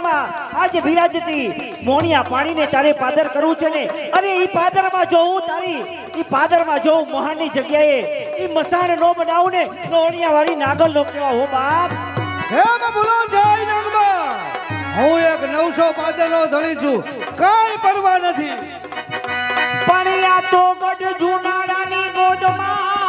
પાદરમાં આજ વિરાજતી મોણિયા પાણીને તારે પાદર કરવું છે ને? અરે ઈ પાદરમાં જોઉં તારી ઈ પાદરમાં જોઉં હું મહાનની જગ્યાએ ઈ મસાણ નો બનાવું ને મોણિયા વાળી નાગલ નો કેવા હો બાપ. કેમ બોલો જય નંદબા હું એક નવસો પાદરનો ધણી છું. કઈ પરવા નથી. પણ આ તો ગઢ જુનાડાની ગોદમાં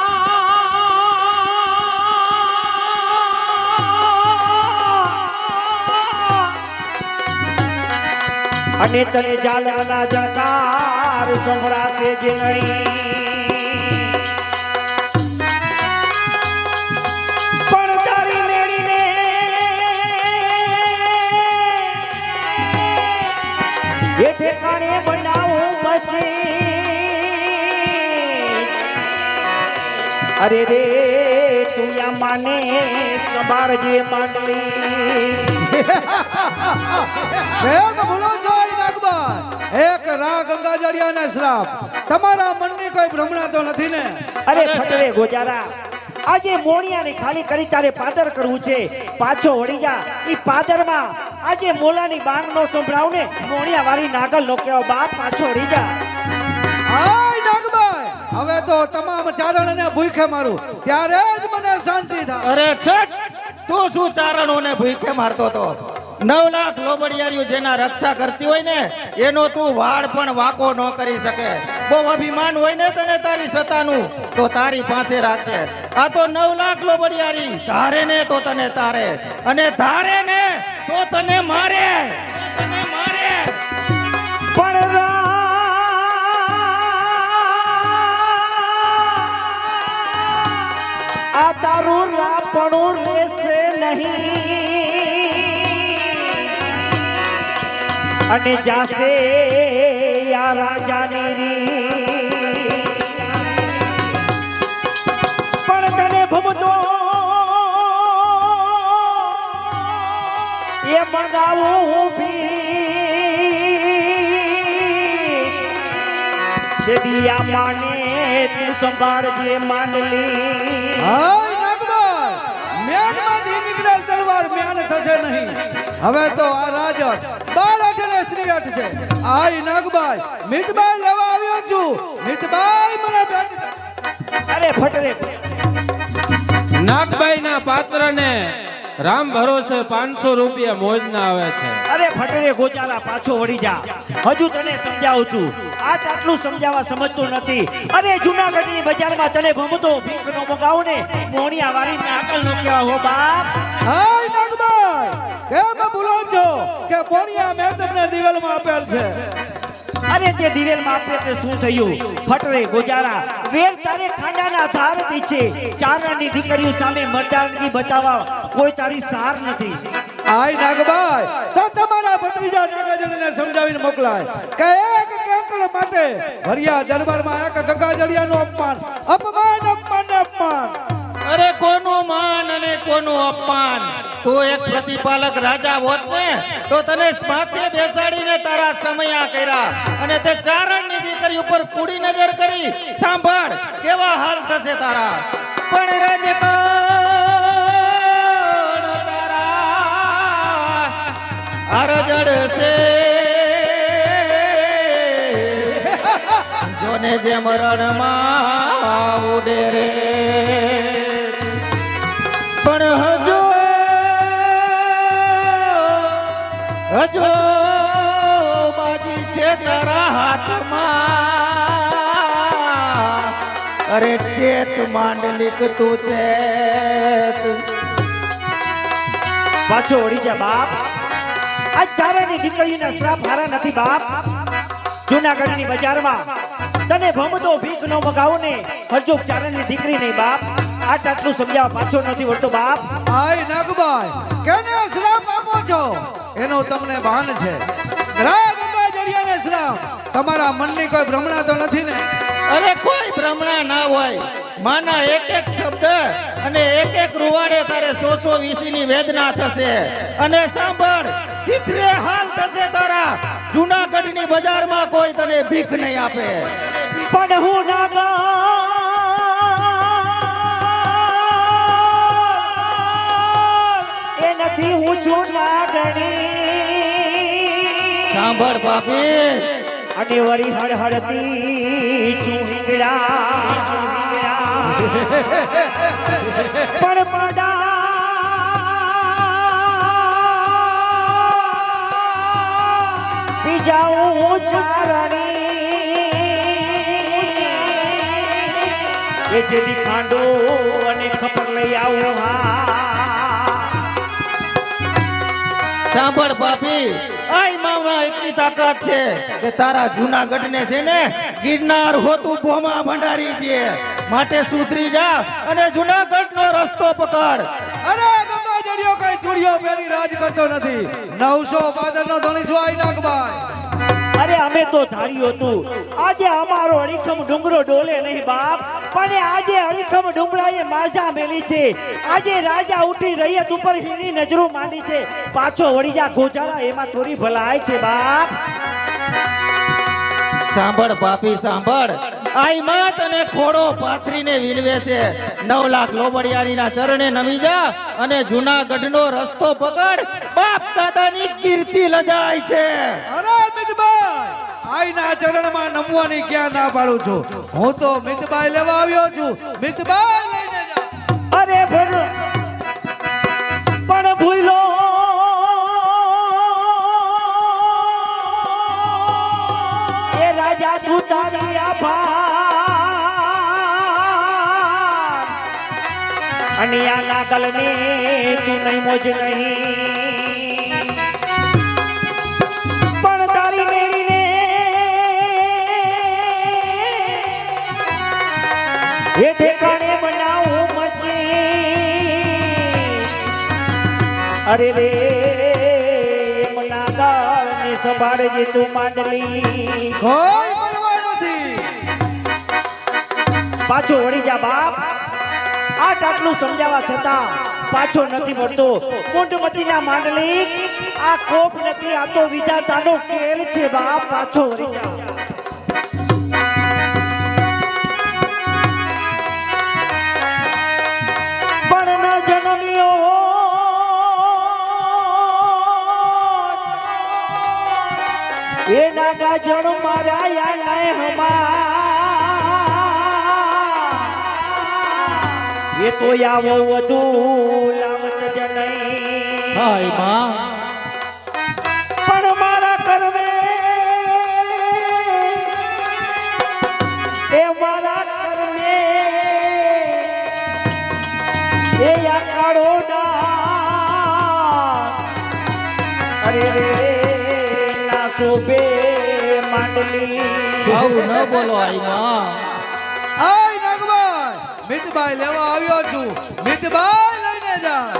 અને તને જાલના જણકાર સંભળાશે જ નહીં. એ ઠેકાણે બનાવું મશીન અરે રે, તું યા માને માંડલી કેમ બોલો જય નગમા એક રા ગંગાજળિયાને શ્રાપ. તમારા મનની કોઈ ભ્રમણા તો નથી ને? અરે ફટરે ગોજારા. આજે મોણિયાને ખાલી કરી તારે પાદર કરવું છે. પાછો વળી જા. ઈ પાદરમાં આજે મોલાની બાંગ નો સંભળાવ ને. મોણિયા વાળી નાગલ નો કેવો બાપ પાછો વળી જા. આય નાગભાઈ. હવે તો તમામ ચારણને ભૂખે મારું. ત્યારે જ મને શાંતિ થાય. અરે છટ. તું શું ચારણોને ભૂખે મારતો તો નવ લાખ લોબડિયારીઓ જેના રક્ષા કરતી હોય ને, એનો તું વાળ પણ વાકો ન કરી શકે. બહુ અભિમાન હોય ને તને તારી સત્તાનું, તો તારી પાસે રાખે આ તો નવ લાખ લોબડિયારી, ધારે ને તો તને તારે. અને ધારે ને તો તને મારે. મારે આ તારું રાપણું રહેશે નહીં. અને જાશે યા રાજાની રી પણ તને ભૂમતો એ મંગાવું ભી. જે દિયા માને તું સંભાળજે માનલી. હાય નાગભાઈ માંથી નીકળેલ તલવાર મેન થશે નહીં. હવે તો આ બાળક અને છે. આય નાગભાઈ મિતબાઈ લેવા આવ્યો છું. મિતબાઈ મને ભેટ અરે ફટરે નાગબાઈના પાત્રને રામ ભરોસે પાંચસો રૂપિયા મોજના આવે છે. અરે ફટરે ગોચારા પાછો વળી જા. હજુ તને સમજાવું છું. આટ આટલું સમજાવવા સમજતો નથી. અરે જુનાગઢની બજારમાં તને ભમતો ભીખ નો મગાવું ને મોણિયા વાળી નાકલ નો કેવા હો બાપ. હાય નાગભાઈ કેમ બોલો છો કે પોણિયા મેં તમને દિવેલમાં આપેલ છે. અરે તે દિવેલમાં આપે તે શું થયું? ફટરે ગોજારા વેર તારે ખાંડાના ધારતી છે. ચારણની દીકરીઓ સામે મરદાનગી બચાવવા કોઈ તારી સાર નથી. આય નાગભાઈ તો તમારા ભત્રીજા નાગાજળને સમજાવીને મોકલાય કે એક કેંકળ માટે ભરિયા દરબારમાં એક ગંગાજળિયાનું અપમાન અપમાન અપમાન અપમાન. અરે કોનું માન અને કોનું અપમાન? તું એક પ્રતિપાલક રાજા હોત ને, તો તને માથે બેસાડીને તારા સમયા કર્યા. અને તે ચારણની દીકરી ઉપર કુડી નજર કરી, સાંભળ, કેવા હાલ થશે તારા? પણ રાજકારણ તારા અરજડશે જોને જે મરણમાં ઉડે રે. હજો બાજી છે તારા હાથમાં. અરે ચેત માંડલિક તું છે પાછો વળી જા બાપ. આ ચારણની દીકરીઓના શ્રાપ હારા નથી બાપ. જુનાગઢની બજારમાં તને ભમતો ભીખ નો મગાવ ને હજુ ચારણની દીકરી નહીં બાપ. આ ટાટલું સમજાવ પાછો નથી વળતો બાપ. આય નાગભાઈ કેને શ્રાપ આપો છો? એનો તમને ભાન છે. તમારા મનની કોઈ ભ્રમણા તો નથી ને? અરે કોઈ ભ્રમણા ના હોય. માના એક એક શબ્દ અને એક એક રૂવાડે તારે સો સો વીસીની વેદના થશે. અને સાંભળ ચિત્રે હાલ થશે તારા. જુનાગઢની બજારમાં કોઈ તને ભીખ નહીં આપે. પણ હું ના નથી હું છું નાગણી. સાંભળ બાપી અને વળી હળહળતી ચૂંટડા પણ પડા બીજા એ જેથી ખાંડો અને ખપર લઈ આવું હા. સાંભળ બાપી આય મામા એટલી તાકાત છે કે તારા જૂનાગઢ ને છે ને ગિરનાર હોતું ભોમા ભંડારી દે. માટે સુધરી જા અને જૂનાગઢ નો રસ્તો પકડ. અરે ગંગા જડિયો કઈ ચૂડિયો પેલી રાજ કરતો નથી. નવસો પાદર નો ધણી છો આઈ નાગભાઈ. અરે અમે તો ધાર્યું હતું આજે અમારો અડીખમ ડુંગરો ડોલે નહીં બાપ. પણ આજે અડીખમ ડુંગરાએ માજા મેલી છે. આજે રાજા ઉઠી રૈયત ઉપર હીની નજરો માંડી છે. પાછો વળી જા ગોજારા એમાં થોડી ભલાય છે, બાપ. સાંભળ પાપી, સાંભળ. આઈ માં તને ખોડો પાથરીને વિલવે છે. નવ લાખ લોબડિયારીના ચરણે નમી જા અને જુનાગઢ નો રસ્તો પકડ. બાપ દાદાની કીર્તિ લજાય છે. અરે મિતભાઈ આઈ ચરણમાં નમવાની ક્યાં ના પાડું છું? હું તો મિતભાઈ લેવા આવ્યો છું. મિતભાઈ લઈને જા અરે ભણ પણ ભૂલો. એ રાજા તું તારી આભાર અને આ નાગલ તું નહીં મોજ નહીં ઠેકાણે બનાવું મચી. અરે રે મનાદાર ને સંભાળજે તું માંડલી. કોઈ બોલવા નથી. પાછો વળી જા બાપ. આ આટલું સમજાવવા છતાં પાછો નથી મળતો. કુંડમતીના માંડલી આ કોપ નથી આ તો વિધાતાનો કેર છે બાપ. પાછો વળી જા. નાગા જણ મારા યા નય હમા. એ તો આવો વધુ લાવત જનઈ હાયમાં આવું ન બોલો નાગભાઈ મિતભાઈ લેવા આવ્યો છું. મિતભાઈ લઈને જા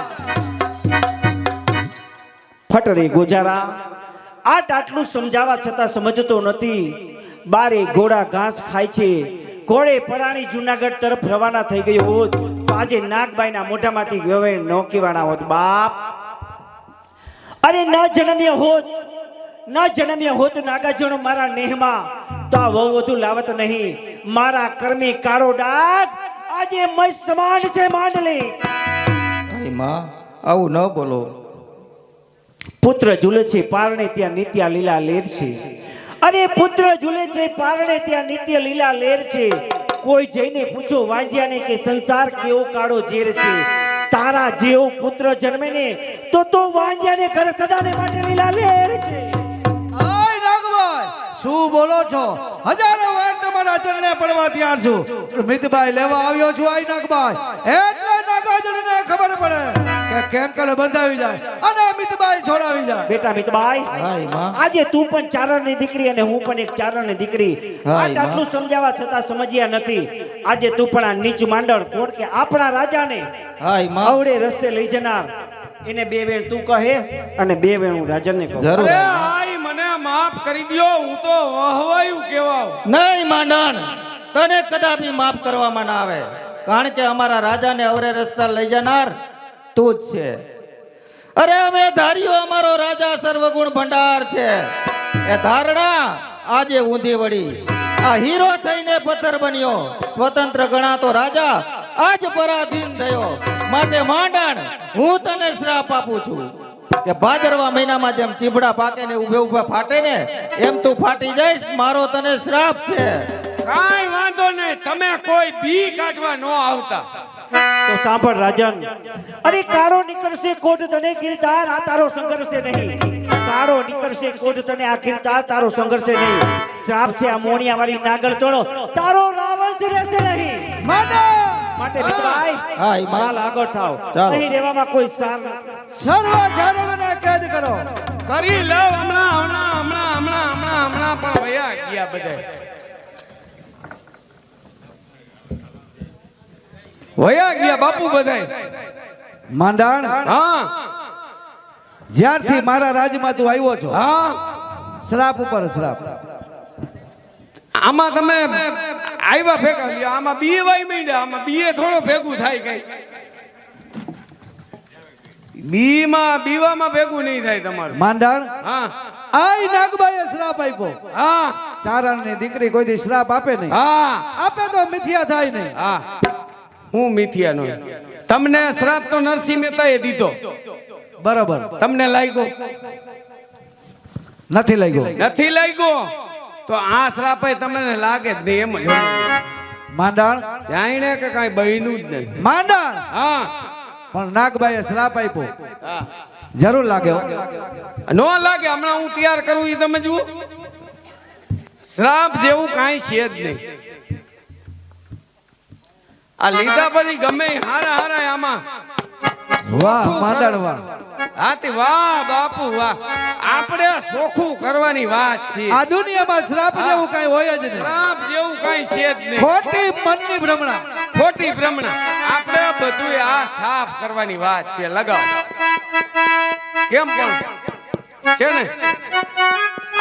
ફટરે ગોજારા. આટ આટલું સમજાવવા છતાં સમજતો નથી. બારે ઘોડા ઘાસ ખાય છે. ઘોડે પરાણી જુનાગઢ તરફ રવાના થઈ ગયો હોત તો આજે નાગબાઈના મોઢામાંથી વ્યવહાર ન કહેવાના હોત. બાપ! અરે ન જન્મ્યો હોત. ન જન્મ્યો હોત નાગાજણ મારા નેહમાં. તો આ વહુ વધુ લાવત નહીં. મારા કર્મી કાળો ડાક આજે મય સમાન છે માંડલી. આઈ માં આવું ન બોલો. પુત્ર ઝૂલે છે પારણે ત્યાં નિત્ય લીલા લેર છે. અરે પુત્ર ઝૂલે છે પારણે ત્યાં નિત્ય લીલા લેર છે. કોઈ જઈને પૂછો વાંજ્યાને કે સંસાર કેવો કાળો ઝેર છે. તારા જેવો પુત્ર જન્મે ને તો તો વાંજ્યાને ઘર સદાને માટે લીલા લેર છે. શું બોલો છો? હજારો વાર તમારા ચરણે પડવા તૈયાર છું. મિતભાઈ લેવા આવ્યો છું આઈ નાગભાઈ. એટલે નાગાજળને ખબર પડે કે કેંકળ બંધાવી જાય અને મિતભાઈ છોડાવી જાય. બેટા મિતભાઈ હાયમાં. આજે તું પણ ચારણની દીકરી અને હું પણ એક ચારણની દીકરી. આટલું સમજાવવા છતાં સમજ્યા નથી. આજે તું પણ આ નીચ માંડળ કોણ કે આપણા રાજાને હાયમાં. આવડે રસ્તે લઈ જનાર. એને બે વેણ તું કહે અને બે વેણ હું રાજનને કહું. મને માફ કરી દ્યો, હું તો વહવાયું કેવાવ નહીં, માંડણ. તને કદાપી માફ કરવામાં ના આવે. કારણ કે અમારા રાજાને અવરે રસ્તા લઈ જનાર તું જ છે. અરે, અમે ધાર્યો અમારો રાજા સર્વગુણ ભંડાર છે. એ ધારણા આજે ઊંધી વળી. આ હીરો થઈને પથ્થર બન્યો. સ્વતંત્ર ગણાતો રાજા આજ પરાધીન થયો. માટે માંડણ, હું તને શ્રાપ આપું છું. કે ભાદરવા મહિનામાં જેમ ચીભડા પાકે ને ઉભે ઊભા ફાટે ને એમ તું ફાટી જઈશ મારો તને શ્રાપ છે. કાઈ વાંધો નહીં તમે કોઈ બી કાઢવા ન આવતા. તો સાંભળ રાજન. અરે કાળો નીકળશે કોટ તને ગિરદાર આ તારો સંઘર્ષે નહીં. કાળો નીકળશે કોટ તને આ ગિરદાર તારો સંઘર્ષે નહીં. શ્રાપ છે આ મોણિયા વાળી નાગલ તોડો. તારો રાવણ રહેશે નહીં. માંડો માટે મિત્રભાઈ હા, એ માલ આગળ થાવ ચાલો. અહીં રહેવામાં કોઈ સાર સર્વ જાનવરોને કેદ કરો. કરી લવ હમણાં હમણાં હમણાં હમણાં હમણાં હમણાં પણ વયા ગયા બધે. વયા ગયા બાપુ બધાય. માંડાણ? હા. જ્યારથી મારા રાજમાં તું આવ્યો છો. હા. શ્રાપ ઉપર શ્રાપ. આમાં તમે આવ્યા ભેગા લ્યો આમાં બીએ વાય માંડ્યા આમાં બીએ થોડો ભેગું થાય કઈ બી માં બીવામાં ભેગું નહીં થાય તમારું. માંડાણ? હા. આઈ નાગબાઈએ શ્રાપ આપ્યો. હા. ચારણની દીકરી કોઈ દી શ્રાપ આપે નહીં. હા. આપે તો મિથિયા થાય નહીં. હા. હું મિથિયાનો તમને શ્રાપ તો નરસિંહ મહેતાએ દીધો. બરોબર. તમને લાગ્યો? નથી લાગ્યો. નથી લાગ્યો? તો આ શ્રાપ તમને લાગે જ નહીં એમ. જ માંડાણ? જાણે કે કાંઈ બહેનું જ નહીં. માંડાણ? હા. પણ નાગભાઈ શ્રાપ આપ્યો. જરૂર લાગે નો લાગે હમણાં હું તૈયાર કરું એ તમે જુઓ. શ્રાપ જેવું કાંઈ છે જ નહીં. આ લીધા પછી ગમે હારા હારા આમાં. વાહ માંડાણ વાહ. હાથી વાહ બાપુ વાહ. આપણે સોખું કરવાની વાત છે. આ દુનિયામાં શ્રાપ જેવું કઈ હોય જ નહીં. શ્રાપ જેવું કઈ છે જ નહીં. ખોટી મનની ભ્રમણા. ખોટી ભ્રમણા. આપણે બધું આ સાફ કરવાની વાત છે. લગાવ. કેમ પણ છે ને?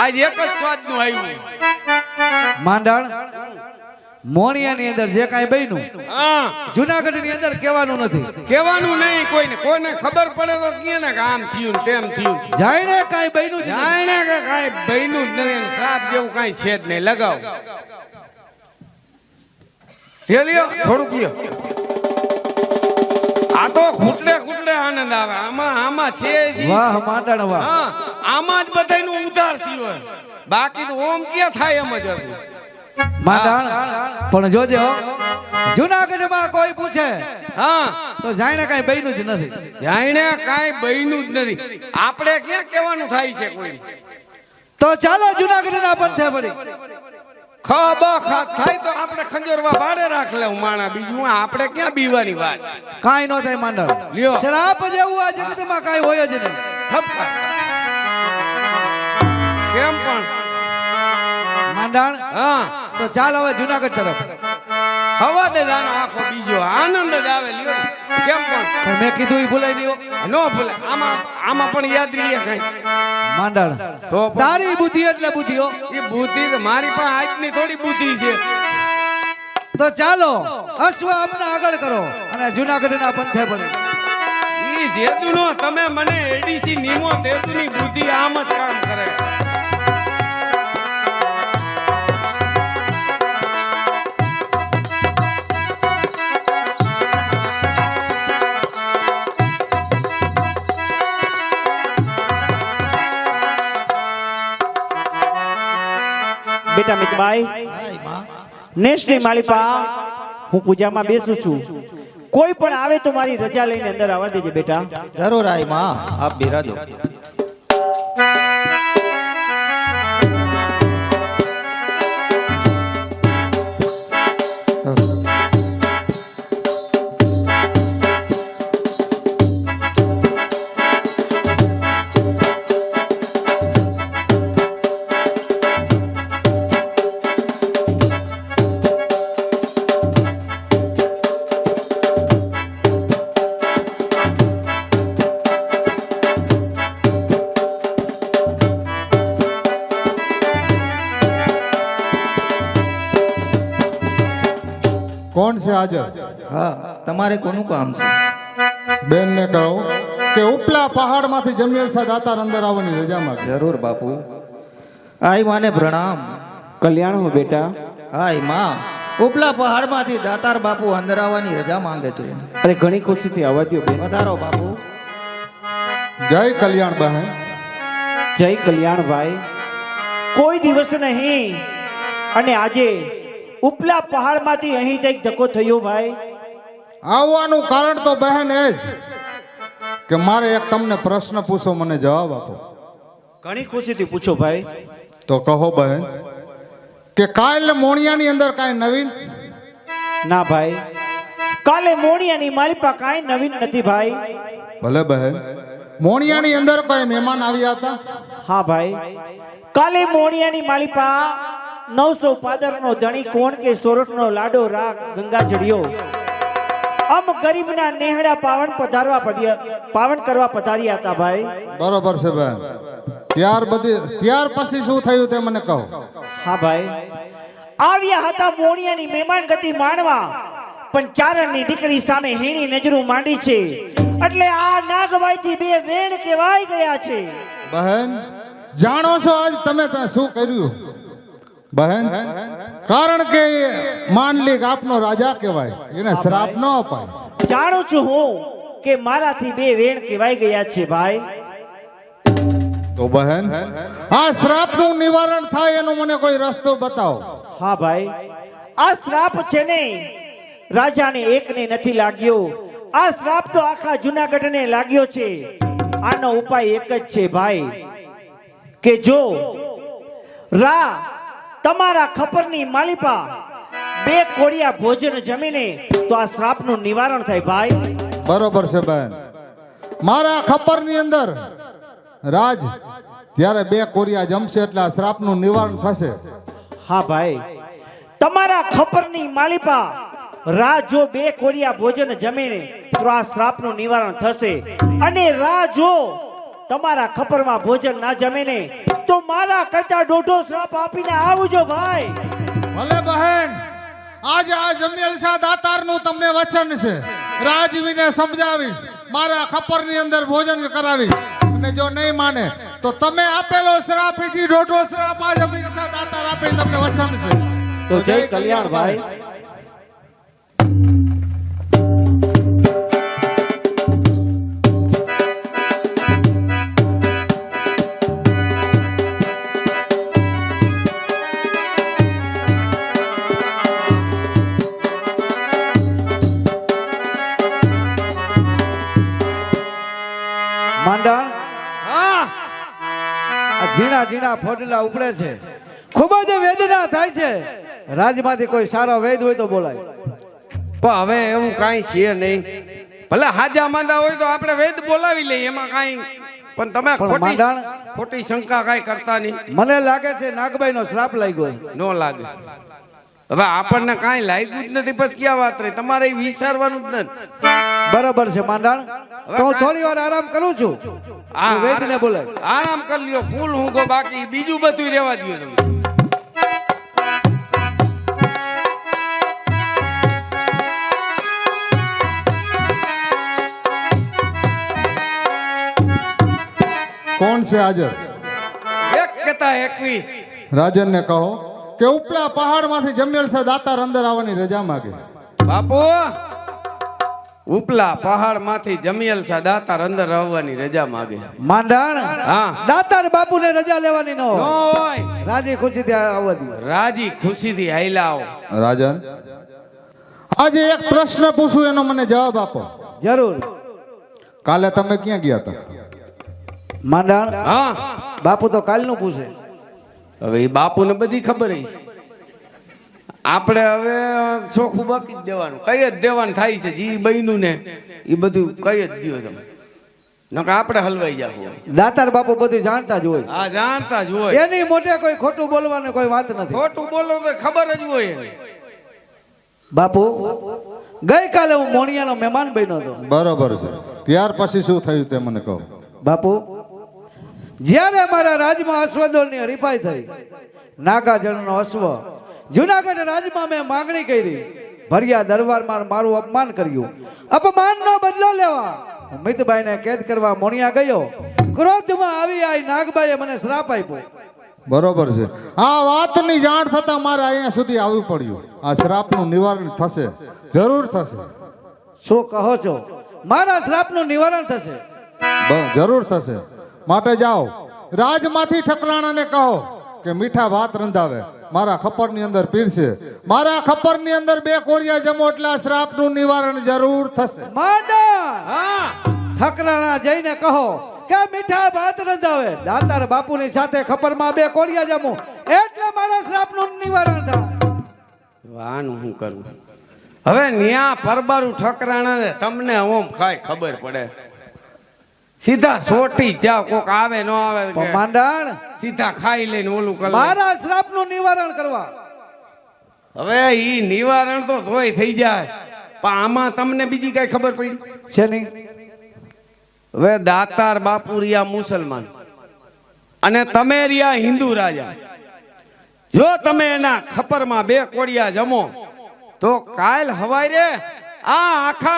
આજ એક જ સ્વાદનું આવ્યું મોણિયાની અંદર જે કાંઈ બન્યું જુનાગઢની અંદર કહેવાનું નથી. કહેવાનું નહીં કોઈને. કોઈને ખબર પડે તો કે ને કે આમ થયું તેમ થયું. જાણે કાંઈ બન્યું જાણે કે કાંઈ બન્યું જ નહીં સાપ જેવું કાંઈ છે જ નહીં. લગાવ. થોડું પીઓ આ તો ખૂટડે ખૂટડે આનંદ આવે. આમાં આમાં છે વાહ માંડાણ વાહ. આમાં જ બધાનું ઉધાર થયું બાકી તો ઓમ ક્યાં થાય એમ જ હતું. માંડાણ પણ જોજે હો જુનાગઢમાં કોઈ પૂછે હા. તો જાણે કાંઈ બન્યું જ નથી. જાણે કાંઈ બન્યું જ નથી. આપણે ક્યાં કહેવાનું થાય છે કોઈ? તો ચાલો જુનાગઢના પંથે પડી ખબર થાય તો આપણે ખંજરવા ભાડે રાખ લે માણા બીજું. આપણે ક્યાં બીવાની વાત? કાઈ નો થાય માંડણ લ્યો. શ્રાપ જેવું આ જગતમાં કાંઈ હોય જ નહીં. ઠપકાર કેમ પણ? માંડાણ હા. તો ચાલ હવે જુનાગઢ તરફ. હવા દે જાનો આખો બીજો. આનંદ જ આવે લ્યો. કેમ પણ? મેં કીધું એ ભૂલાઈ હો. નો ભૂલે આમાં આમાં પણ યાદ રહીએ કઈ. માંડળ. તો તારી બુદ્ધિ એટલે બુદ્ધિઓ એ બુદ્ધિ તો મારી પણ આજની થોડી બુદ્ધિ છે. તો ચાલો અશ્વ અમને આગળ કરો અને જુનાગઢના પંથે પડી ઈ જેદુનો તમે મને એડીસી નીમો તેદુની બુદ્ધિ આમ જ કામ કરે. બેટા મિતભાઈ નેશની માલિપા હું પૂજામાં બેસું છું. કોઈ પણ આવે તો મારી રજા લઈને અંદર આવવા દેજે બેટા. જરૂર આઈ માં, આપ બિરાજો. હાજર હા તમારે કોનું કામ છે? બેન ને કહો કે ઉપલા પહાડમાંથી જમીલ સા દાતાર અંદર આવવાની રજા માંગે જરૂર બાપુ. આઈ માને પ્રણામ. કલ્યાણ હો બેટા. હાયમાં ઉપલા પહાડમાંથી દાતાર બાપુ અંદર આવવાની રજા માંગે છે. અરે ઘણી ખુશીથી આવવા દો બેન. વધારો બાપુ. જય કલ્યાણ બહેન. જય કલ્યાણભાઈ કોઈ દિવસ નહીં. અને આજે ઉપલા પહાડમાંથી અહીં કંઈક ધક્કો થયો ભાઈ. આવવાનું કારણ તો બહેન એ જ કે મારે એક તમને પ્રશ્ન પૂછો મને જવાબ આપો. ઘણી ખુશીથી પૂછો ભાઈ. તો કહો બહેન કે કાલ મોણિયાની અંદર કાંઈ નવીન? ના ભાઈ. કાલે મોણિયાની માલિપા કાંઈ નવીન નથી ભાઈ. ભલે બહેન મોણિયાની અંદર કોઈ મહેમાન આવ્યા હતા? હા ભાઈ. કાલે મોણિયાની માલિપા નવસો પાદરનો ધણી કોણ કે સોરઠનો લાડો રાગ ગંગા ચડ્યો આમ ગરીબના નેહડા પાવન પધારવા પાવન કરવા પધાર્યા હતા ભાઈ. બરોબર છે ભાઈ ત્યાર બધી ત્યાર પછી શું થયું તે મને કહો. હા ભાઈ. આવ્યા હતા મોણિયાની મહેમાન ગતિ માણવા પણ ચારણની દીકરી સામે હીણી નજરું માંડી છે. એટલે આ નાગભાઈથી બે વેણ કેવાય ગયા છે. બહેન જાણો છો આજ તમે શું કર્યું? બહેન કારણ કે માનલિક આપનો રાજા કહેવાય એને શ્રાપ ન અપાય. જાણું છું હું કે મારાથી બે વેણ કહેવાય ગયા છે ભાઈ. તો બહેન આ શ્રાપનું નિવારણ થાય એનો મને કોઈ રસ્તો બતાવો. હા ભાઈ આ શ્રાપ છે ને રાજાને એકને નથી લાગ્યો. આ શ્રાપ તો આખા જુનાગઢને લાગ્યો છે. આનો ઉપાય એક જ છે ભાઈ કે જો રા તમારા ખપરની માલિપા બે કોડિયા ભોજન જમીને તો આ શ્રાપનું નિવારણ થાય ભાઈ. બરોબર છે બેન. મારા ખપરની અંદર રાજ ત્યારે બે કોરિયા જમશે એટલે આ શ્રાપનું નિવારણ થશે. હા ભાઈ. તમારા ખપરની માલિપા રા જો બે કોરિયા ભોજન જમીને તો આ શ્રાપનું નિવારણ થશે. અને રા જો તમારા ખપરમાં ભોજન ના જમીને તો મારા કરતા દોઢો શ્રાપ આપીને આવજો ભાઈ. ભલે બહેન આજે આ જમિયલ શાહ દાતારનું તમને વચન છે. રાજવીને સમજાવીશ મારા ખપરની અંદર ભોજન કરાવીશ. અને જો નહીં માને તો તમે આપેલો શ્રાપ એથી દોઢો શ્રાપ આ જમિયલ શાહ દાતાર આપે તમને વચન છે. તો જય કલ્યાણ ભાઈ. માંડાણ હા. ઝીણા ઝીણા ફોડલા ઉપડે છે. ખૂબ જ વેદના થાય છે. રાજમાંથી કોઈ સારો વેદ હોય તો બોલાય. પણ હવે એવું કાંઈ છે નહીં. ભલે હાજા માંદા હોય તો આપણે વેદ બોલાવી લઈએ એમાં કાંઈ. પણ તમે ખોટી ખોટી શંકા કાંઈ કરતા નહીં. મને લાગે છે નાગભાઈ નો શ્રાપ લાગ્યો ન લાગે. હવે આપણને કાંઈ લાગ્યું જ નથી પછી ક્યાં વાત રહી? તમારે વિચારવાનું જ નથી. બરાબર છે માંડાણ. તો હું થોડી વાર આરામ કરું છું. આ વેદને બોલે આરામ કરી લ્યો ફૂલ હું ગો બાકી બીજું બધું રહેવા દો તમે. કોણ છે હાજર? એક કેતા એકવીસ. રાજનને કહો. કે ઉપલા પહાડમાંથી જમિયલ છે દાતાર અંદર આવવાની રજા માગે. બાપુ ઉપલા પહાડમાંથી જમિયલ સા દાતાર અંદર આવવાની રજા માગે. માંડાણ હા. દાતાર બાપુને રજા લેવાની ન નો હોય. રાજી ખુશીથી આવવા દો રાજી ખુશીથી હાઈલા આવો. રાજન આજે એક પ્રશ્ન પૂછું એનો મને જવાબ આપો. જરૂર. કાલે તમે ક્યાં ગયા હતા? માંડાણ હા. બાપુ તો કાલનું પૂછે. હવે એ બાપુને બધી ખબર છે આપણે હવે ચોખ્ખું બાકી જ દેવાનું. કઈ જ દેવાનું થાય છે જી બન્યું ને એ બધું કઈ જ દો તમે. નકર આપણે હલવાઈ જાવ દાતાર બાપુ બધું જાણતા જ હોય. આ જાણતા જ હોય. એની મોઢે કોઈ ખોટું બોલવાની કોઈ વાત નથી. ખોટું બોલો તો ખબર જ હોય બાપુ ગઈકાલે હું મોણિયાનો મહેમાન બન્યો હતો. બરોબર છે. ત્યાર પછી શું થયું તે મને કહો. બાપુ જ્યારે મારા રાજમાં અશ્વદોલની હરીફાઈ થઈ નાગાજળનો અશ્વ જુનાગઢ રાજમાં મેં માંગણી કરી ભર્યા દરબારમાં મારું અપમાન કર્યું. અપમાનનો બદલો લેવા હું મિતબાઈને કેદ કરવા મોણિયા ગયો. ક્રોધમાં આવી આ નાગબાઈએ મને શ્રાપ આપ્યો. બરોબર છે. આ વાતની જાણ થતા મારે અહીંયા સુધી આવવું પડ્યું. આ શ્રાપનું નિવારણ થશે. જરૂર થશે. શું કહો છો? મારા શ્રાપનું નિવારણ થશે. જરૂર થશે. માટે જાઓ. રાજમાંથી ઠકરાણાને કહો કે મીઠા ભાત રંધાવે. મારા ખપરની અંદર પીરશે મારા ખપરની અંદર બે કોરિયા જમો એટલે આ શ્રાપનું નિવારણ જરૂર થશે. ઠકરાણા જઈને કહો કે મીઠા ભાત રંધાવે. દાતાર બાપુની સાથે ખપરમાં બે કોળિયા જમો એટલે મારા શ્રાપનું નિવારણ થાય. વાનું હું કરું? હવે ન્યા પરબારું ઠકરાણા તમને ઓમ ખાય ખબર પડે. સીધા સોટી જાવ કોક આવે ન આવે માંડણ સીધા ખાઈ લઈને ઓલું કરે મારા શ્રાપનું નિવારણ કરવા. હવે ઈ નિવારણ તો તોય થઈ જાય પણ આમાં તમને બીજી કઈ ખબર પડી? છે નહીં. હવે દાતાર બાપુ રહ્યા મુસલમાન. અને તમે રહ્યા હિન્દુ રાજા. જો તમે એના ખપરમાં બે કોડિયા જમો તો કાલ હવારે આ આખા